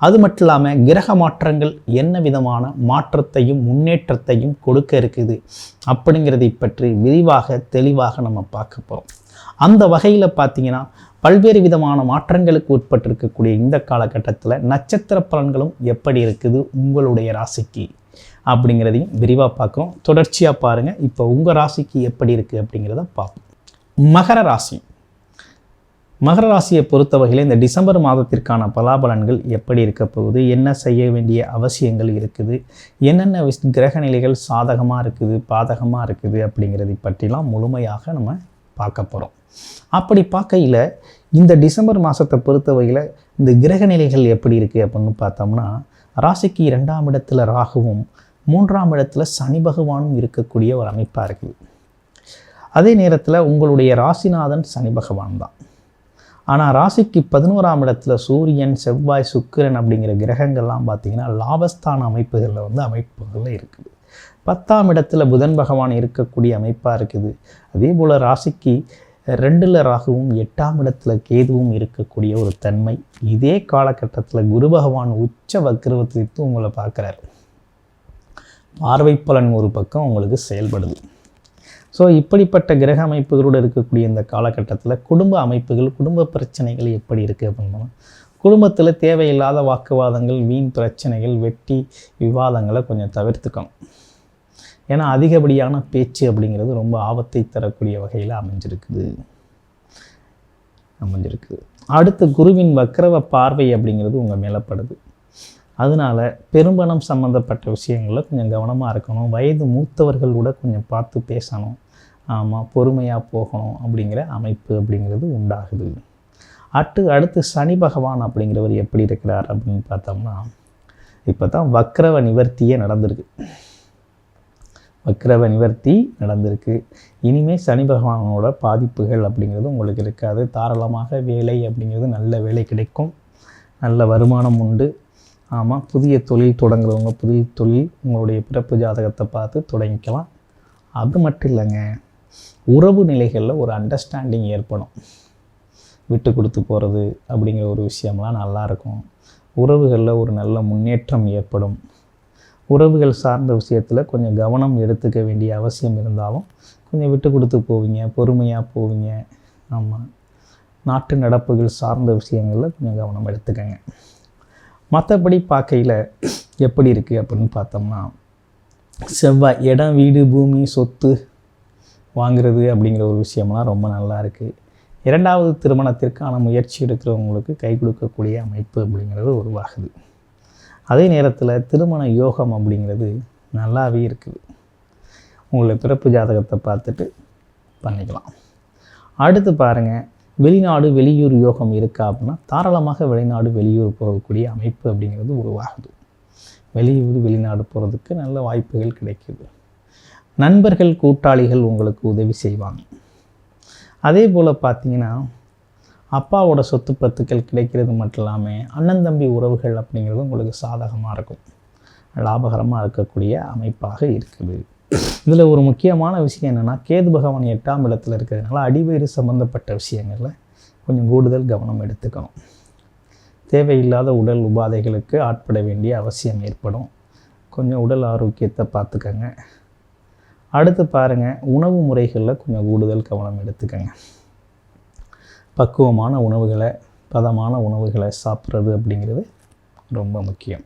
அது மட்டும் இல்லாமல் கிரக மாற்றங்கள் என்ன விதமான மாற்றத்தையும் முன்னேற்றத்தையும் கொடுக்க இருக்குது அப்படிங்கிறதை பற்றி விரிவாக தெளிவாக நம்ம பார்க்க போகிறோம் அந்த வகையில் பார்த்தீங்கன்னா பல்வேறு விதமான மாற்றங்களுக்கு உட்பட்டிருக்கக்கூடிய இந்த காலகட்டத்தில் நட்சத்திர பலன்களும் எப்படி இருக்குது உங்களுடைய ராசிக்கு அப்படிங்கிறதையும் விரிவாக பார்க்குறோம். தொடர்ச்சியாக பாருங்கள் இப்போ உங்கள் ராசிக்கு எப்படி இருக்குது அப்படிங்கிறத பார்ப்போம். மகர ராசி. மகர ராசியை பொறுத்த வகையில் இந்த டிசம்பர் மாதத்திற்கான பலாபலன்கள் எப்படி இருக்க போகுது? என்ன செய்ய வேண்டிய அவசியங்கள் இருக்குது? என்னென்ன கிரக நிலைகள் சாதகமாக இருக்குது பாதகமாக இருக்குது அப்படிங்கிறதை பற்றிலாம் முழுமையாக நம்ம பார்க்க போகிறோம் அப்படி பார்க்கையில் இந்த டிசம்பர் மாதத்தை பொறுத்த வகையில் இந்த கிரக நிலைகள் எப்படி இருக்குது அப்படின்னு பார்த்தோம்னா ராசிக்கு இரண்டாம் இடத்துல ராகுவும் மூன்றாம் இடத்துல சனி பகவானும் இருக்கக்கூடிய ஒரு அமைப்பாக இருக்குது. அதே நேரத்தில் உங்களுடைய ராசிநாதன் சனி பகவான் தான். ஆனால் ராசிக்கு பதினோராம் இடத்துல சூரியன் செவ்வாய் சுக்கிரன் அப்படிங்கிற கிரகங்கள்லாம் பார்த்திங்கன்னா லாபஸ்தான அமைப்புகளில் வந்து அமைப்புகளில் இருக்குது. பத்தாம் இடத்துல புதன் பகவான் இருக்கக்கூடிய அமைப்பாக இருக்குது. அதே போல் ராசிக்கு ரெண்டில் ராகுவும் எட்டாம் இடத்துல கேதுவும் இருக்கக்கூடிய ஒரு தன்மை. இதே காலகட்டத்தில் குரு பகவான் உச்ச வக்ரவத்தித்து உங்களை பார்க்குறாரு. பார்வை பலன் ஒரு பக்கம் உங்களுக்கு செயல்படுது. ஸோ இப்படிப்பட்ட கிரக அமைப்புகளோடு இருக்கக்கூடிய இந்த காலகட்டத்தில் குடும்ப அமைப்புகள் குடும்ப பிரச்சனைகள் எப்படி இருக்குது அப்படின்னா குடும்பத்தில் தேவையில்லாத வாக்குவாதங்கள் வீண் பிரச்சனைகள் வெட்டி விவாதங்களை கொஞ்சம் தவிர்த்துக்கணும். ஏன்னா அதிகப்படியான பேச்சு அப்படிங்கிறது ரொம்ப ஆபத்தை தரக்கூடிய வகையில் அமைஞ்சிருக்குது. அமைஞ்சிருக்குது அடுத்து குருவின் வக்கரவ பார்வை அப்படிங்கிறது உங்கள் மேலப்படுது. அதனால் பெரும்பணம் சம்மந்தப்பட்ட விஷயங்களில் கொஞ்சம் கவனமாக இருக்கணும். வயது மூத்தவர்கள் கூட கொஞ்சம் பார்த்து பேசணும். ஆமாம் பொறுமையாக போகணும் அப்படிங்கிற அமைப்பு அப்படிங்கிறது உண்டாகுது. அட்டு அடுத்து சனி பகவான் அப்படிங்கிறவர் எப்படி இருக்கிறார் அப்படின்னு பார்த்தோம்னா இப்போ தான் வக்ரவ நிவர்த்தியே நடந்திருக்கு. வக்ரவ நிவர்த்தி நடந்திருக்கு. இனிமேல் சனி பகவானோட பாதிப்புகள் அப்படிங்கிறது உங்களுக்கு இருக்காது. தாராளமாக வேலை அப்படிங்கிறது நல்ல வேலை கிடைக்கும். நல்ல வருமானம் உண்டு. ஆமாம் புதிய தொழில் தொடங்குறவங்க புதிய தொழில் உங்களுடைய பிறப்பு ஜாதகத்தை பார்த்து தொடங்கிக்கலாம். அது மட்டும் இல்லைங்க. உறவு நிலைகளில் ஒரு அண்டர்ஸ்டாண்டிங் ஏற்படும். விட்டு கொடுத்து போகிறது அப்படிங்கிற ஒரு விஷயம்லாம் நல்லாயிருக்கும். உறவுகளில் ஒரு நல்ல முன்னேற்றம் ஏற்படும். உறவுகள் சார்ந்த விஷயத்தில் கொஞ்சம் கவனம் எடுத்துக்க வேண்டிய அவசியம் இருந்தாலும் கொஞ்சம் விட்டு கொடுத்து போவீங்க பொறுமையாக போவீங்க. ஆமாம் நாட்டு நடப்புகள் சார்ந்த விஷயங்களில் கொஞ்சம் கவனம் எடுத்துக்கங்க. மற்றபடி பார்க்கையில் எப்படி இருக்குது அப்படின்னு பார்த்தோம்னா செவ்வாய் இடம் வீடு பூமி சொத்து வாங்கிறது அப்படிங்கிற ஒரு விஷயம்லாம் ரொம்ப நல்லா இருக்குது இரண்டாவது திருமணத்திற்கான முயற்சி எடுக்கிறவங்களுக்கு கை கொடுக்கக்கூடிய அமைப்பு அப்படிங்கிறது உருவாகுது. அதே நேரத்தில் திருமண யோகம் அப்படிங்கிறது நல்லாவே இருக்குது. உங்களை பிறப்பு ஜாதகத்தை பார்த்துட்டு பண்ணிக்கலாம். அடுத்து பாருங்கள் வெளிநாடு வெளியூர் யோகம் இருக்கா அப்படின்னா தாராளமாக வெளிநாடு வெளியூர் போகக்கூடிய அமைப்பு அப்படிங்கிறது உருவாகுது. வெளியூர் வெளிநாடு போகிறதுக்கு நல்ல வாய்ப்புகள் கிடைக்குது. நண்பர்கள் கூட்டாளிகள் உங்களுக்கு உதவி செய்வாங்க. அதே போல் பார்த்தீங்கன்னா அப்பாவோட சொத்து பத்துக்கள் கிடைக்கிறது மட்டும் இல்லாமல் அண்ணன் தம்பி உறவுகள் அப்படிங்கிறது உங்களுக்கு சாதகமாக இருக்கும். லாபகரமாக இருக்கக்கூடிய அமைப்பாக இருக்குது. இதில் ஒரு முக்கியமான விஷயம் என்னென்னா கேது பகவான் எட்டாம் இடத்துல இருக்கிறதுனால அடிவயிறு சம்மந்தப்பட்ட விஷயங்களில் கொஞ்சம் கூடுதல் கவனம் எடுத்துக்கணும். தேவையில்லாத உடல் உபாதைகளுக்கு ஆட்பட வேண்டிய அவசியம் ஏற்படும். கொஞ்சம் உடல் ஆரோக்கியத்தை பார்த்துக்கங்க. அடுத்து பாருங்கள் உணவு முறைகளில் கொஞ்சம் கூடுதல் கவனம் எடுத்துக்கங்க. பக்குவமான உணவுகளை பதமான உணவுகளை சாப்பிட்றது அப்படிங்கிறது ரொம்ப முக்கியம்.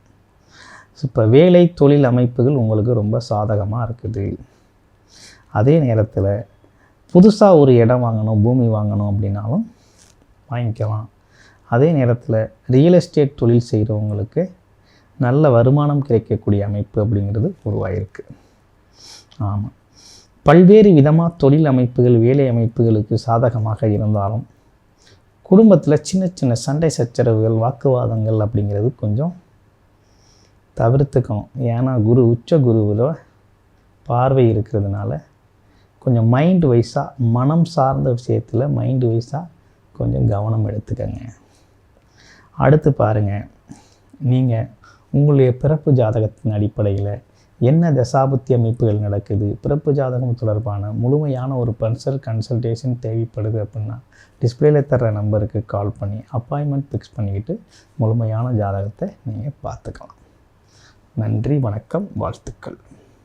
இப்போ வேலை தொழில் அமைப்புகள் உங்களுக்கு ரொம்ப சாதகமாக இருக்குது. அதே நேரத்தில் புதுசாக ஒரு இடம் வாங்கணும் பூமி வாங்கணும் அப்படின்னாலும் வாங்கிக்கலாம். அதே நேரத்தில் ரியல் எஸ்டேட் தொழில் செய்கிறவங்களுக்கு நல்ல வருமானம் கிடைக்கக்கூடிய அமைப்பு அப்படிங்கிறது உருவாயிருக்கு. ஆமாம் பல்வேறு விதமாக தொழில் அமைப்புகள் வேலை அமைப்புகளுக்கு சாதகமாக இருந்தாலும் குடும்பத்தில் சின்ன சின்ன சண்டை சச்சரவுகள் வாக்குவாதங்கள் அப்படிங்கிறது கொஞ்சம் தவிர்த்துக்கணும். ஏன்னா குரு உச்ச குருவில் பார்வை இருக்கிறதுனால கொஞ்சம் மைண்ட் வைஸாக மனம் சார்ந்த விஷயத்தில் மைண்டு வைஸாக கொஞ்சம் கவனம் எடுத்துக்கங்க. அடுத்து பாருங்கள் நீங்கள் உங்களுடைய பிறப்பு ஜாதகத்தின் அடிப்படையில் என்ன தசாபுத்தி அமைப்புகள் நடக்குது? பிறப்பு ஜாதகம் தொடர்பான முழுமையான ஒரு பர்சனல் கன்சல்டேஷன் தேவைப்படுது அப்படின்னா டிஸ்பிளேல தர்ற நம்பருக்கு கால் பண்ணி அப்பாயின்மெண்ட் ஃபிக்ஸ் பண்ணிக்கிட்டு முழுமையான ஜாதகத்தை நீங்கள் பார்த்துக்கலாம். நன்றி வணக்கம் வாழ்த்துக்கள்.